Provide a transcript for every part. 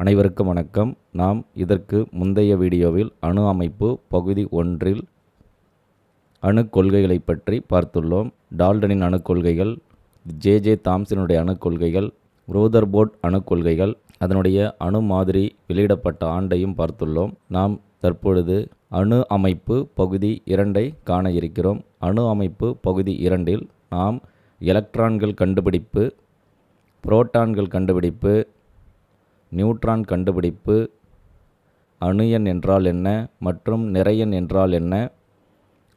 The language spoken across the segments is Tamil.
அனைவருக்கும் வணக்கம். நாம் இதற்கு முந்தைய வீடியோவில் அணு அமைப்பு பகுதி ஒன்றில் அணு கொள்கைகளை பற்றி பார்த்துள்ளோம். டால்டனின் அணு கொள்கைகள் ஜே. ஜே. தாம்சனுடைய அணு கொள்கைகள் ரோதர்போர்ட் அணு கொள்கைகள் அதனுடைய அணு மாதிரி வெளியிடப்பட்ட ஆண்டையும் பார்த்துள்ளோம். நாம் தற்பொழுது அணு அமைப்பு பகுதி இரண்டை காண இருக்கிறோம். அணு அமைப்பு பகுதி இரண்டில் நாம் எலக்ட்ரான்கள் கண்டுபிடிப்பு புரோட்டான்கள் கண்டுபிடிப்பு நியூட்ரான் கண்டுபிடிப்பு அணு எண் என்றால் என்ன மற்றும் நிறையன் என்றால் என்ன?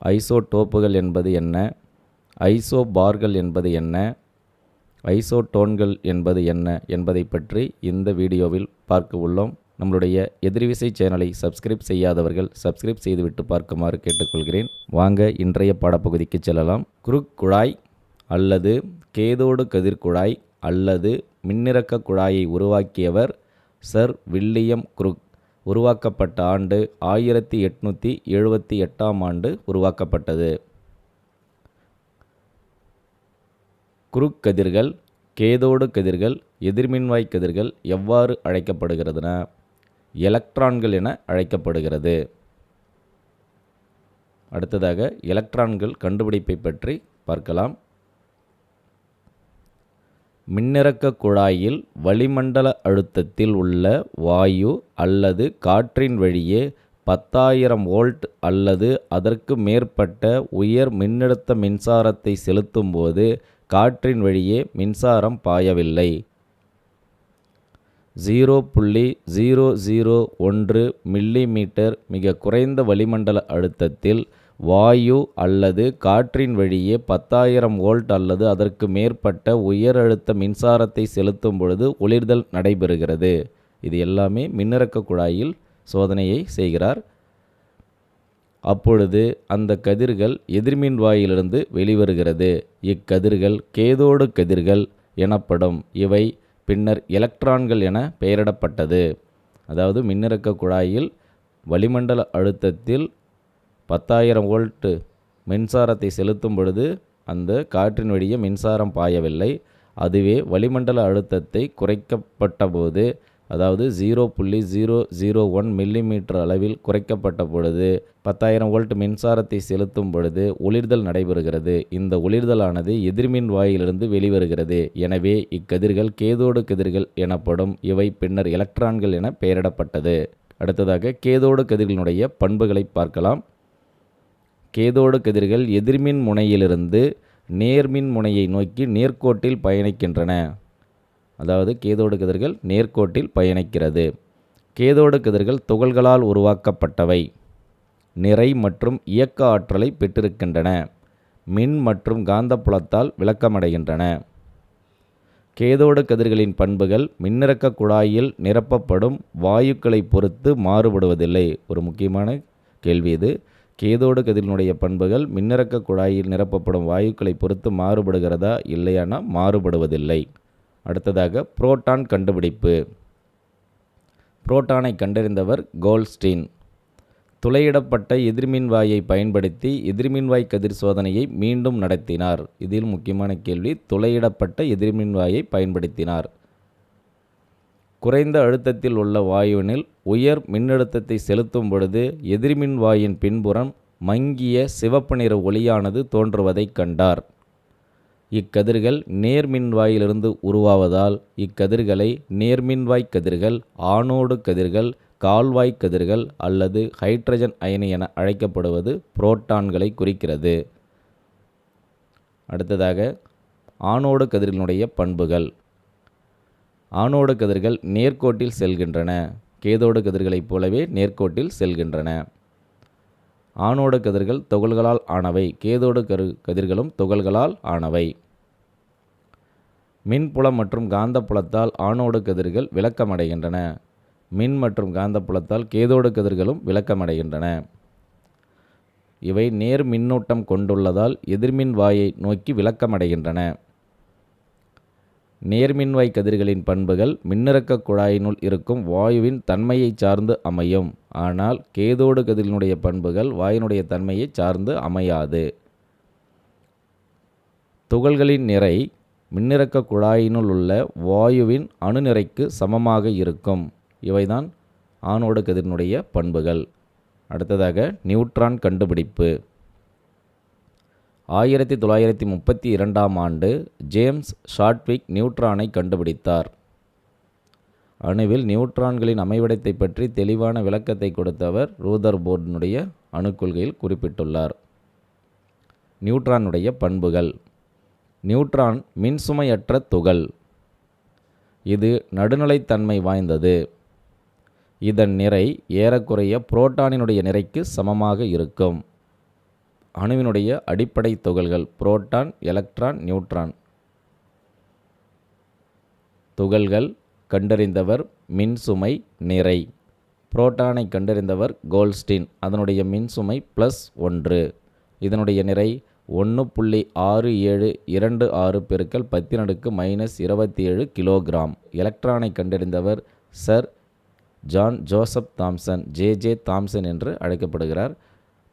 ஐசோடோப்புகள் என்பது என்ன? ஐசோபார்கள் என்பது என்ன? ஐசோடோன்கள் என்பது என்ன என்பதை பற்றி இந்த வீடியோவில் பார்க்க உள்ளோம். நம்மளுடைய எதிர்விசை சேனலை சப்ஸ்கிரைப் செய்யாதவர்கள் சப்ஸ்கிரைப் செய்துவிட்டு பார்க்குமாறு கேட்டுக்கொள்கிறேன். வாங்க இன்றைய பாடப்பகுதிக்கு செல்லலாம். குறுக் குழாய் அல்லது கேதோடு கதிர்குழாய் அல்லது மின்னிறக்க குழாயை உருவாக்கியவர் சர் வில்லியம் குருக் உருவாக்கப்பட்ட ஆண்டு ஆயிரத்தி எட்நூற்றி எழுபத்தி எட்டாம் ஆண்டு உருவாக்கப்பட்டது. குறுக் கதிர்கள் கேதோடு கதிர்கள் எதிர்மின்வாய் கதிர்கள் எவ்வாறு அழைக்கப்படுகிறதுன? எலக்ட்ரான்கள் என அழைக்கப்படுகிறது. அடுத்ததாக எலக்ட்ரான்கள் கண்டுபிடிப்பை பற்றி பார்க்கலாம். மின்னிறக்க குழாயில் வளிமண்டல அழுத்தத்தில் உள்ள வாயு அல்லது காற்றின் வழியே பத்தாயிரம் வோல்ட் அல்லது அதற்கு மேற்பட்ட உயர் மின்னழுத்த மின்சாரத்தை செலுத்தும்போது காற்றின் வழியே மின்சாரம் பாயவில்லை. ஜீரோ புள்ளி ஜீரோ ஜீரோ ஒன்று மில்லிமீட்டர் மிக குறைந்த வளிமண்டல அழுத்தத்தில் வாயு அல்லது காற்றின் வழியே பத்தாயிரம் வோல்ட் அல்லது அதற்கு மேற்பட்ட உயர் அழுத்த மின்சாரத்தை செலுத்தும் பொழுது ஒளிர்தல் நடைபெறுகிறது. இது எல்லாமே மின்னிறக்க குழாயில் சோதனையை செய்கிறார். அப்பொழுது அந்த கதிர்கள் எதிர்மின் வாயிலிருந்து வெளிவருகிறது. இக்கதிர்கள் கேதோடு கதிர்கள் எனப்படும். இவை பின்னர் எலக்ட்ரான்கள் என பெயரிடப்பட்டது. அதாவது மின்னிறக்க குழாயில் வளிமண்டல அழுத்தத்தில் பத்தாயிரம் வோல்ட்டு மின்சாரத்தை செலுத்தும் பொழுது அந்த காற்றின் வழியே மின்சாரம் பாயவில்லை. அதுவே வளிமண்டல அழுத்தத்தை குறைக்கப்பட்ட போது அதாவது ஜீரோ புள்ளி ஜீரோ ஜீரோ ஒன் மில்லிமீட்டர் அளவில் குறைக்கப்பட்ட பொழுது பத்தாயிரம் வோல்ட் மின்சாரத்தை செலுத்தும் பொழுது ஒளிர்தல் நடைபெறுகிறது. இந்த ஒளிர்தலானது எதிர்மின் வாயிலிருந்து வெளிவருகிறது. எனவே இக்கதிர்கள் கேதோடு கதிர்கள் எனப்படும் இவை பின்னர் எலக்ட்ரான்கள் என பெயரிடப்பட்டது. அடுத்ததாக கேதோடு கதிர்களினுடைய பண்புகளை பார்க்கலாம். கேதோடு கதிர்கள் எதிர்மின் முனையிலிருந்து நேர்மின் முனையை நோக்கி நேர்கோட்டில் பயணிக்கின்றன. அதாவது கேதோடு கதிர்கள் நேர்கோட்டில் பயணிக்கிறது. கேதோடு கதிர்கள் துகள்களால் உருவாக்கப்பட்டவை. நிறை மற்றும் இயக்க ஆற்றலை பெற்றிருக்கின்றன. மின் மற்றும் காந்தப்புலத்தால் விளக்கமடைகின்றன. கேதோடு கதிர்களின் பண்புகள் மின்னிறக்க குழாயில் நிரப்பப்படும் வாயுக்களை பொறுத்து மாறுபடுவதில்லை. ஒரு முக்கியமான கேள்வி இது. கேதோடு கதிரினுடைய பண்புகள் மின்னிறக்க குழாயில் நிரப்பப்படும் வாயுக்களை பொறுத்து மாறுபடுகிறதா இல்லையானா மாறுபடுவதில்லை. அடுத்ததாக புரோட்டான் கண்டுபிடிப்பு. புரோட்டானை கண்டறிந்தவர் கோல்ஸ்டீன். துளையிடப்பட்ட எதிர்மின்வாயை பயன்படுத்தி எதிர்மின்வாய் கதிர் சோதனையை மீண்டும் நடத்தினார். இதில் முக்கியமான கேள்வி துளையிடப்பட்ட எதிர்மின்வாயை பயன்படுத்தினார். குறைந்த அழுத்தத்தில் உள்ள வாயுவினில் உயர் மின்னழுத்தத்தை செலுத்தும் பொழுது எதிர்மின் வாயின் பின்புறம் மங்கிய சிவப்பு நிற ஒளியானது தோன்றுவதைக் கண்டார். இக்கதிர்கள் நேர்மின்வாயிலிருந்து உருவாவதால் இக்கதிர்களை நேர்மின்வாய் கதிர்கள் ஆணோடு கதிர்கள் கால்வாய் கதிர்கள் அல்லது ஹைட்ரஜன் அயனி என அழைக்கப்படுவது புரோட்டான்களை குறிக்கிறது. அடுத்ததாக ஆணோடு கதிர்களுடைய பண்புகள். ஆணோடு கதிர்கள் நேர்கோட்டில் செல்கின்றன. கேதோடு கதிர்களைப் போலவே நேர்கோட்டில் செல்கின்றன. ஆணோடு கதிர்கள் துகள்களால் ஆனவை. கேதோடு கரு கதிர்களும் துகள்களால் ஆனவை. மின்புலம் மற்றும் காந்தப்புலத்தால் ஆணோடு கதிர்கள் விளக்கமடைகின்றன. மின் மற்றும் காந்தப்புலத்தால் கேதோடு கதிர்களும் விளக்கமடைகின்றன. இவை நேர் மின்னூட்டம் கொண்டுள்ளதால் எதிர்மின் வாயை நோக்கி விளக்கமடைகின்றன. நேர்மின்வாய் கதிர்களின் பண்புகள் மின்னிறக்க குழாயினுள் இருக்கும் வாயுவின் தன்மையை சார்ந்து அமையும். ஆனால் கேதோடு கதிரினுடைய பண்புகள் வாயினுடைய தன்மையை சார்ந்து அமையாது. துகள்களின் நிறை மின்னிறக்க குழாயினுள் உள்ள வாயுவின் அணுநிறைக்கு சமமாக இருக்கும். இவைதான் ஆணோடு கதிரினுடைய பண்புகள். அடுத்ததாக நியூட்ரான் கண்டுபிடிப்பு. ஆயிரத்தி தொள்ளாயிரத்தி முப்பத்தி இரண்டாம் ஆண்டு ஜேம்ஸ் ஷாட்விக் நியூட்ரானை கண்டுபிடித்தார். அணுவில் நியூட்ரான்களின் அமைவிடத்தை பற்றி தெளிவான விளக்கத்தை கொடுத்தவர் ரூதர் போர்டினுடைய அணுக்கொள்கையில் குறிப்பிட்டுள்ளார். நியூட்ரானுடைய பண்புகள். நியூட்ரான் மின்சுமையற்ற துகள். இது நடுநிலைத்தன்மை வாய்ந்தது. இதன் நிறை ஏறக்குறைய புரோட்டானினுடைய நிறைக்கு சமமாக இருக்கும். அணுவினுடைய அடிப்படை துகள்கள் புரோட்டான் எலக்ட்ரான் நியூட்ரான். துகள்கள் கண்டறிந்தவர் மின்சுமை நிறை. புரோட்டானை கண்டறிந்தவர் கோல்ஸ்டின். அதனுடைய மின்சுமை ப்ளஸ் ஒன்று. இதனுடைய நிறை ஒன்று புள்ளி ஆறு ஏழு இரண்டு ஆறு பெருக்கல் பத்தினடுக்கு மைனஸ் இருபத்தி ஏழு கிலோகிராம் எலக்ட்ரானை கண்டறிந்தவர் sir John Joseph Thomson J J Thomson என்று அழைக்கப்படுகிறார்.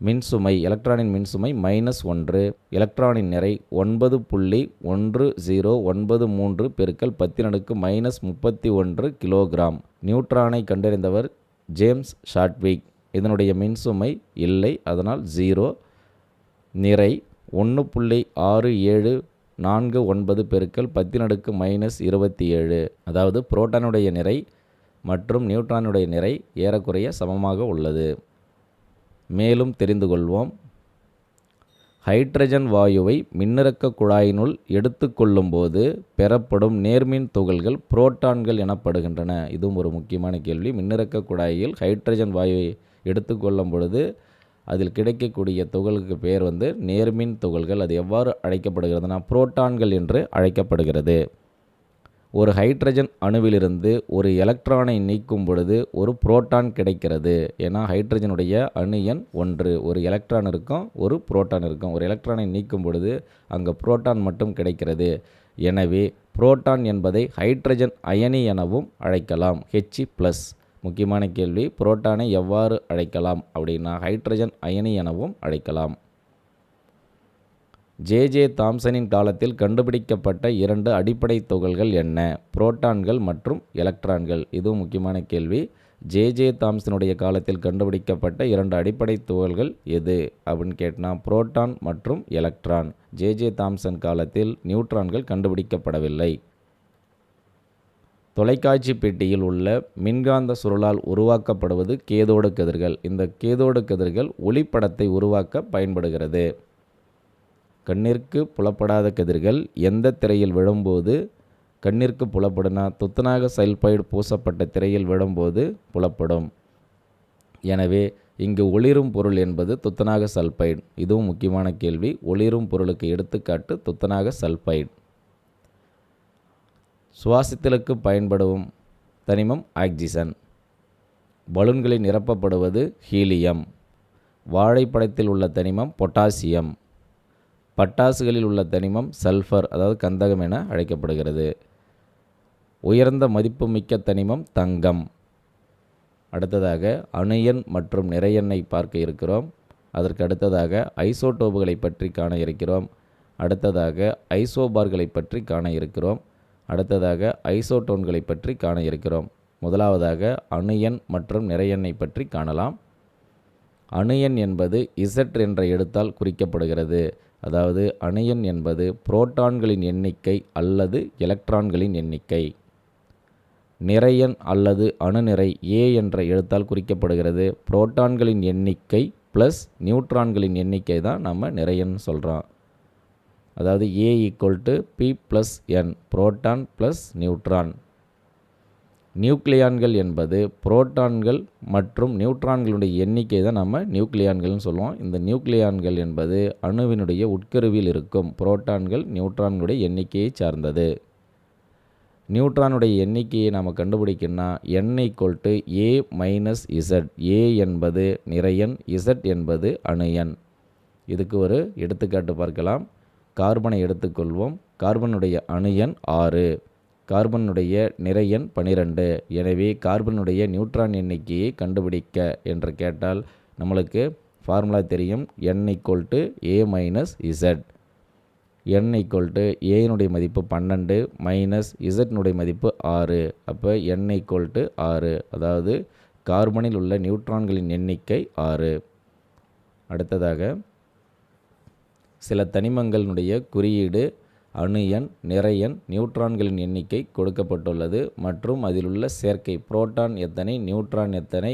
மின்சுமை எலக்ட்ரானின் மின்சுமை மைனஸ் ஒன்று எலக்ட்ரானின் நிறை ஒன்பது புள்ளி ஒன்று ஜீரோ ஒன்பது மூன்று பெருக்கல் பத்தினடுக்கு மைனஸ் முப்பத்தி ஒன்று கிலோகிராம் நியூட்ரானை கண்டறிந்தவர் ஜேம்ஸ் ஷாட்விக். இதனுடைய மின்சுமை இல்லை அதனால் ஜீரோ நிறை ஒன்று புள்ளி ஆறு ஏழு நான்கு ஒன்பது பெருக்கல் பத்தினடுக்கு மைனஸ் இருபத்தி ஏழு. அதாவது புரோட்டானுடைய நிறை மற்றும் நியூட்ரானுடைய நிறை ஏறக்குறைய சமமாக உள்ளது. மேலும் தெரிந்து கொள்வோம் ஹைட்ரஜன் வாயுவை மின்னிறக்க குழாயினுள் எடுத்துக்கொள்ளும்போது பெறப்படும் நேர்மின் துகள்கள் புரோட்டான்கள் எனப்படுகின்றன. இதுவும் ஒரு முக்கியமான கேள்வி. மின்னிறக்க குழாயில் ஹைட்ரஜன் வாயுவை எடுத்துக்கொள்ளும் பொழுது அதில் கிடைக்கக்கூடிய துகளுக்கு பேர் வந்து நேர்மின் துகள்கள். அது எவ்வாறு அழைக்கப்படுகிறதுனா புரோட்டான்கள் என்று அழைக்கப்படுகிறது. ஒரு ஹைட்ரஜன் அணுவிலிருந்து ஒரு எலக்ட்ரானை நீக்கும் பொழுது ஒரு புரோட்டான் கிடைக்கிறது. ஏன்னா ஹைட்ரஜனுடைய அணு எண் ஒன்று. ஒரு எலக்ட்ரான் இருக்கும் ஒரு புரோட்டான் இருக்கும். ஒரு எலக்ட்ரானை நீக்கும் பொழுது அங்கே புரோட்டான் மட்டும் கிடைக்கிறது. எனவே புரோட்டான் என்பதை ஹைட்ரஜன் அயனி எனவும் அழைக்கலாம். ஹெச்இ ப்ளஸ் முக்கியமான கேள்வி புரோட்டானை எவ்வாறு அழைக்கலாம் அப்படின்னா ஹைட்ரஜன் அயனி எனவும் அழைக்கலாம். ஜே ஜே தாம்சனின் காலத்தில் கண்டுபிடிக்கப்பட்ட இரண்டு அடிப்படை துகள்கள் என்ன? புரோட்டான்கள் மற்றும் எலக்ட்ரான்கள். இதுவும் முக்கியமான கேள்வி. ஜே ஜே தாம்சனுடைய காலத்தில் கண்டுபிடிக்கப்பட்ட இரண்டு அடிப்படை துகள்கள் எது? அப்படின்னு கேட்டால் புரோட்டான் மற்றும் எலக்ட்ரான். ஜே ஜே தாம்சன் காலத்தில் நியூட்ரான்கள் கண்டுபிடிக்கப்படவில்லை. தொலைக்காட்சி பெட்டியில் உள்ள மின்காந்த சுருளால் உருவாக்கப்படுவது கேதோடு கதிர்கள். இந்த கேதோடு கதிர்கள் ஒளிப்படத்தை உருவாக்க பயன்படுகிறது. கண்ணிற்கு புலப்படாத கதிர்கள் எந்த திரையில் விழும்போது கண்ணிற்கு புலப்படுனா துத்தநாக சல்பைடு பூசப்பட்ட திரையில் விழும்போது புலப்படும். எனவே இங்கு ஒளிரும் பொருள் என்பது துத்தநாக சல்பைடு. இதுவும் முக்கியமான கேள்வி. ஒளிரும் பொருளுக்கு எடுத்துக்காட்டு துத்தநாக சல்பைடு. சுவாசித்தலுக்கு பயன்படும் தனிமம் ஆக்சிஜன் பலூன்களில் நிரப்பப்படுவது ஹீலியம். வாழைப்பழத்தில் உள்ள தனிமம் பொட்டாசியம். பட்டாசுகளில் உள்ள தனிமம் சல்ஃபர் அதாவது கந்தகம் என அழைக்கப்படுகிறது. உயர்ந்த மதிப்புமிக்க தனிமம் தங்கம். அடுத்ததாக அணுயன் மற்றும் நிறையெண்ணை பார்க்க இருக்கிறோம். அதற்கு அடுத்ததாக ஐசோடோப்புகளை பற்றி காண இருக்கிறோம். அடுத்ததாக ஐசோபார்களை பற்றி காண இருக்கிறோம். அடுத்ததாக ஐசோடோன்களை பற்றி காண இருக்கிறோம். முதலாவதாக அணுயன் மற்றும் நிறையெண்ணை பற்றி காணலாம். அணுயன் என்பது இசட் என்ற எழுத்தால் குறிக்கப்படுகிறது. அதாவது அணையன் என்பது புரோட்டான்களின் எண்ணிக்கை அல்லது எலக்ட்ரான்களின் எண்ணிக்கை. நிறையன் அல்லது அணுநிறை ஏ என்ற எழுத்தால் குறிக்கப்படுகிறது. புரோட்டான்களின் எண்ணிக்கை ப்ளஸ் நியூட்ரான்களின் எண்ணிக்கை தான் நம்ம நிறையன் சொல்கிறோம் அதாவது A equal to P plus N proton plus neutron. நியூக்ளியான்கள் என்பது புரோட்டான்கள் மற்றும் நியூட்ரான்களுடைய எண்ணிக்கை தான் நம்ம நியூக்ளியான்கள்னு சொல்லுவோம். இந்த நியூக்ளியான்கள் என்பது அணுவினுடைய உட்கருவில் இருக்கும் புரோட்டான்கள் நியூட்ரான்களுடைய எண்ணிக்கையை சார்ந்தது. நியூட்ரானுடைய எண்ணிக்கையை நாம் கண்டுபிடிக்கணும்னா N equal to A minus Z A என்பது நிறையன் இசட் என்பது அணுயன். இதுக்கு ஒரு எடுத்துக்காட்டு பார்க்கலாம். கார்பனை எடுத்துக்கொள்வோம். கார்பனுடைய அணுயன் ஆறு. கார்பனுடைய நிறையன் பனிரெண்டு. எனவே கார்பனுடைய நியூட்ரான் எண்ணிக்கையை கண்டுபிடிக்க என்று கேட்டால் நம்மளுக்கு ஃபார்முலா தெரியும். N equal to A minus Z N equal to ஏனுடைய மதிப்பு பன்னெண்டு மைனஸ் இசட்னுடைய மதிப்பு ஆறு. அப்போ என் ஈக்குவல் டு ஆறு. அதாவது கார்பனில் உள்ள நியூட்ரான்களின் எண்ணிக்கை ஆறு. அடுத்ததாக சில தனிமங்களினுடைய குறியீடு அணு எண் நிறை எண் நியூட்ரான்களின் எண்ணிக்கை கொடுக்கப்பட்டுள்ளது மற்றும் அதில் உள்ள சேர்க்கை புரோட்டான் எத்தனை நியூட்ரான் எத்தனை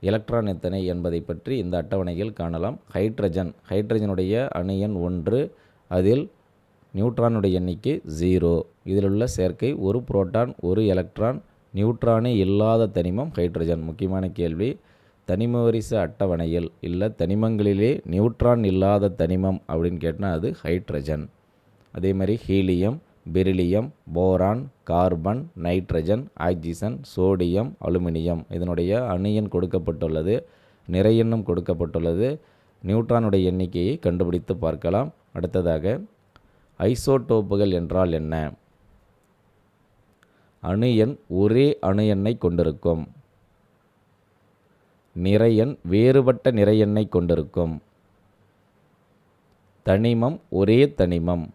எலக்ட்ரான் எத்தனை என்பதை பற்றி இந்த அட்டவணையில் காணலாம். ஹைட்ரஜன் ஹைட்ரஜனுடைய அணு எண் ஒன்று அதில் நியூட்ரானுடைய எண்ணிக்கை ஜீரோ. இதில் உள்ள சேர்க்கை ஒரு புரோட்டான் ஒரு எலக்ட்ரான் நியூட்ரானே இல்லாத தனிமம் ஹைட்ரஜன். முக்கியமான கேள்வி தனிம வரிசை அட்டவணையில் இல்லை தனிமங்களிலே நியூட்ரான் இல்லாத தனிமம் அப்படின்னு கேட்டால் அது ஹைட்ரஜன். அதே மாதிரி helium beryllium boron carbon nitrogen oxygen sodium aluminium. இதனுடைய அணு கொடுக்கப்பட்டுள்ளது நிறை கொடுக்கப்பட்டுள்ளது. நியூட்ரானுடைய எண்ணிக்கையை கண்டுபிடித்து பார்க்கலாம். அடுத்ததாக ஐசோடோப்புகள் என்றால் என்ன? அணு எண் ஒரே அணு எண்ணை கொண்டிருக்கும். நிறையன் வேறுபட்ட நிறையெண்ணை கொண்டிருக்கும். தனிமம் ஒரே தனிமம்.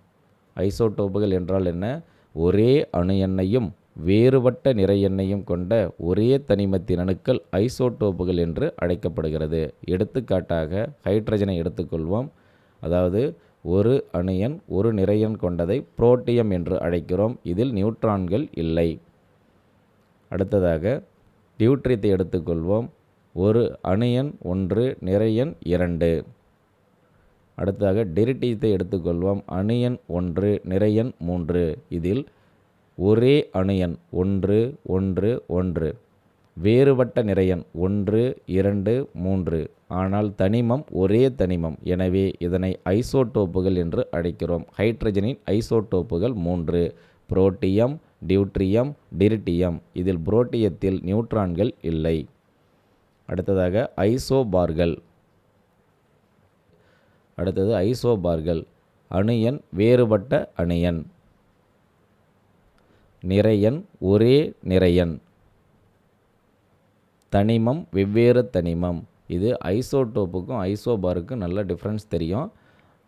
ஐசோடோப்புகள் என்றால் என்ன? ஒரே அணு எண்ணையும் வேறுபட்ட நிறை எண்ணையும் கொண்ட ஒரே தனிமத்தின் அணுக்கள் ஐசோடோப்புகள் என்று அழைக்கப்படுகிறது. எடுத்துக்காட்டாக ஹைட்ரஜனை எடுத்துக்கொள்வோம். அதாவது ஒரு அணு எண் ஒரு நிறையன் கொண்டதை புரோட்டியம் என்று அழைக்கிறோம். இதில் நியூட்ரான்கள் இல்லை. அடுத்ததாக டியூட்ரியத்தை எடுத்துக்கொள்வோம். ஒரு அணு எண் ஒன்று நிறையன் இரண்டு. அடுத்ததாக டெரிட்டியத்தை எடுத்துக்கொள்வோம். அணியன் ஒன்று நிறையன் மூன்று. இதில் ஒரே அணியன் ஒன்று ஒன்று ஒன்று. வேறுபட்ட நிறையன் ஒன்று இரண்டு மூன்று. ஆனால் தனிமம் ஒரே தனிமம். எனவே இதனை ஐசோடோப்புகள் என்று அழைக்கிறோம். ஹைட்ரஜனின் ஐசோடோப்புகள் மூன்று. Protium deuterium tritium. இதில் புரோட்டியத்தில் நியூட்ரான்கள் இல்லை. அடுத்ததாக ஐசோபார்கள். அடுத்தது ஐசோபார்கள். அணுயன் வேறுபட்ட அணுயன். நிறையன் ஒரே நிறையன். தனிமம் வெவ்வேறு தனிமம். இது ஐசோடோப்புக்கும் ஐசோபாருக்கும் நல்ல டிஃப்ரென்ஸ் தெரியும்.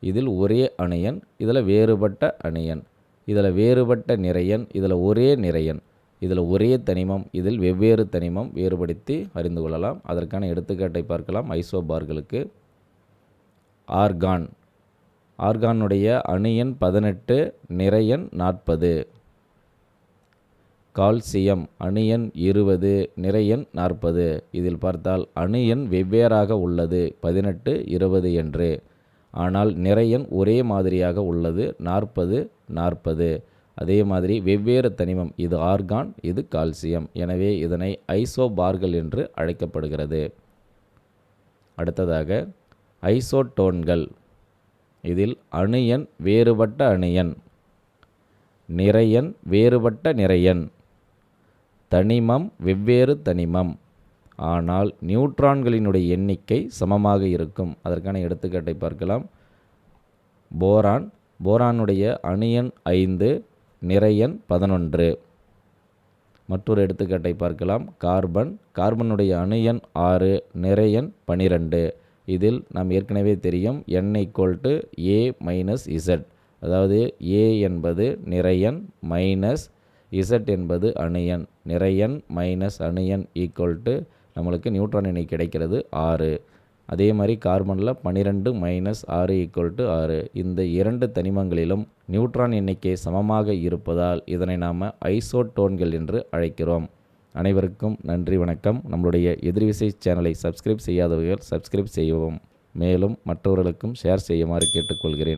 இதில் ஒரே அணையன் இதில் வேறுபட்ட அணையன். இதில் வேறுபட்ட நிறையன் இதில் ஒரே நிறையன். இதில் ஒரே தனிமம் இதில் வெவ்வேறு தனிமம் வேறுபடுத்தி அறிந்து கொள்ளலாம். அதற்கான எடுத்துக்காட்டை பார்க்கலாம். ஐசோபார்களுக்கு ஆர்கான். ஆர்கானுடைய அணு பதினெட்டு நிறையன் நாற்பது. கால்சியம் அணு எண் இருபது நிறையன் நாற்பது. இதில் பார்த்தால் அணு எண் வெவ்வேறாக உள்ளது பதினெட்டு இருபது என்று. ஆனால் நிறையன் ஒரே மாதிரியாக உள்ளது நாற்பது நாற்பது. அதே மாதிரி வெவ்வேறு தனிமம் இது ஆர்கான் இது கால்சியம். எனவே இதனை ஐசோபார்கள் என்று அழைக்கப்படுகிறது. அடுத்ததாக ஐசோட்டோன்கள் இதில் அணு எண் வேறுபட்ட அணு எண் நிறையன் வேறுபட்ட நிறையன். தனிமம் வெவ்வேறு தனிமம். ஆனால் நியூட்ரான்களினுடைய எண்ணிக்கை சமமாக இருக்கும். அதற்கான எடுத்துக்காட்டை பார்க்கலாம். போரான். போரானுடைய அணியன் ஐந்து நிறையன் பதினொன்று. மற்றொரு எடுத்துக்காட்டை பார்க்கலாம். கார்பன். கார்பனுடைய அணியன் ஆறு நிறையன் பனிரெண்டு. இதில் நாம் ஏற்கனவே தெரியும் N equal to A minus Z அதாவது ஏ என்பது நிறையன் மைனஸ் இசட் என்பது அணுயன். நிறையன் மைனஸ் அணுயன் ஈக்குவல் டு நம்மளுக்கு நியூட்ரான் எண்ணெய் கிடைக்கிறது ஆறு. அதே மாதிரி கார்பனில் பன்னிரெண்டு மைனஸ் ஆறு ஈக்குவல் டு ஆறு. இந்த இரண்டு தனிமங்களிலும் நியூட்ரான் எண்ணிக்கை சமமாக இருப்பதால் இதனை நாம் ஐசோட்டோன்கள் என்று அழைக்கிறோம். அனைவருக்கும் நன்றி வணக்கம். நம்மளுடைய எதிர்விசை சேனலை சப்ஸ்கிரைப் செய்யாதவர்கள் சப்ஸ்கிரைப் செய்யவும் மேலும் மற்றவர்களுக்கும் ஷேர் செய்யுமாறு கேட்டுக்கொள்கிறேன்.